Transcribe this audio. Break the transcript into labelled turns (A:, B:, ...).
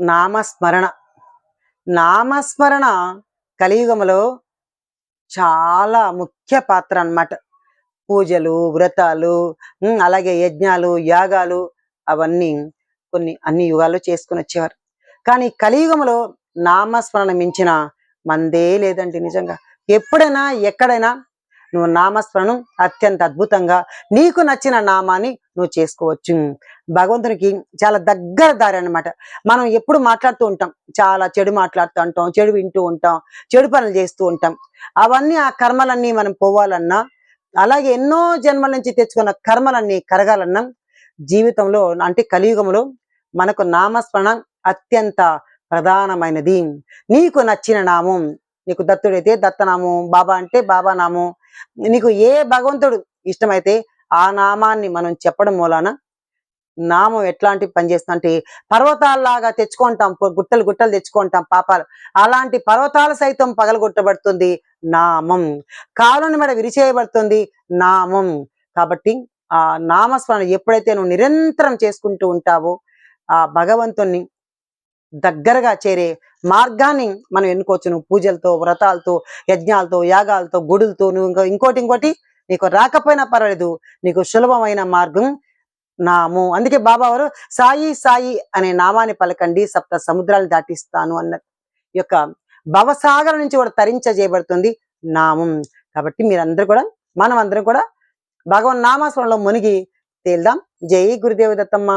A: నామస్మరణ. నామస్మరణ కలియుగంలో చాలా ముఖ్య పాత్ర అన్నమాట. పూజలు వ్రతాలు అలాగే యజ్ఞాలు యాగాలు అవన్నీ కొన్ని అన్ని యుగాల్లో చేసుకుని వచ్చేవారు. కానీ కలియుగంలో నామస్మరణ మించిన మందే లేదండి నిజంగా. ఎప్పుడైనా ఎక్కడైనా నువ్వు నామస్మరణం అత్యంత అద్భుతంగా నీకు నచ్చిన నామాన్ని నువ్వు చేసుకోవచ్చు. భగవంతునికి చాలా దగ్గర దారి అన్నమాట. మనం ఎప్పుడు మాట్లాడుతూ ఉంటాం. చాలా చెడు మాట్లాడుతూ ఉంటాం చెడు వింటూ ఉంటాం చెడు పనులు చేస్తూ ఉంటాం. అవన్నీ ఆ కర్మలన్నీ మనం పోవాలన్నా అలాగే ఎన్నో జన్మల నుంచి తెచ్చుకున్న కర్మలన్నీ కరగాలన్నా జీవితంలో అంటే కలియుగంలో మనకు నామస్మరణ అత్యంత ప్రధానమైనది. నీకు నచ్చిన నామం నీకు దత్తుడైతే దత్తనామం బాబా అంటే బాబా నామం నీకు ఏ భగవంతుడు ఇష్టమైతే ఆ నామాన్ని మనం చెప్పడం మూలాన నామం ఎట్లాంటి పని అంటే పర్వతాల్లాగా తెచ్చుకుంటాం గుట్టలు గుట్టలు తెచ్చుకుంటాం పాపాలు. అలాంటి పర్వతాలు సైతం పగలగొట్టబడుతుంది నామం. కాలుని మీద విరిచేయబడుతుంది నామం. కాబట్టి ఆ నామస్మరణ ఎప్పుడైతే నువ్వు నిరంతరం చేసుకుంటూ ఉంటావో ఆ భగవంతుణ్ణి దగ్గరగా చేరే మార్గాన్ని మనం ఎన్నుకోవచ్చు నువ్వు పూజలతో వ్రతాలతో యజ్ఞాలతో యాగాలతో గుడులతో నువ్వు ఇంకో ఇంకోటి ఇంకోటి నీకు రాకపోయినా పర్వాలేదు. నీకు సులభమైన మార్గం నాము. అందుకే బాబా వారు సాయి సాయి అనే నామాన్ని పలకండి సప్త సముద్రాలు దాటిస్తాను అన్నారు ఈ యొక్క భవసాగర నుంచి కూడా తరించజేయబడుతుంది నామం. కాబట్టి మీరందరూ కూడా మనం అందరం కూడా భగవన్ నామస్మరణలో మునిగి తేల్దాం. జై గురుదేవ దత్తమ్మ.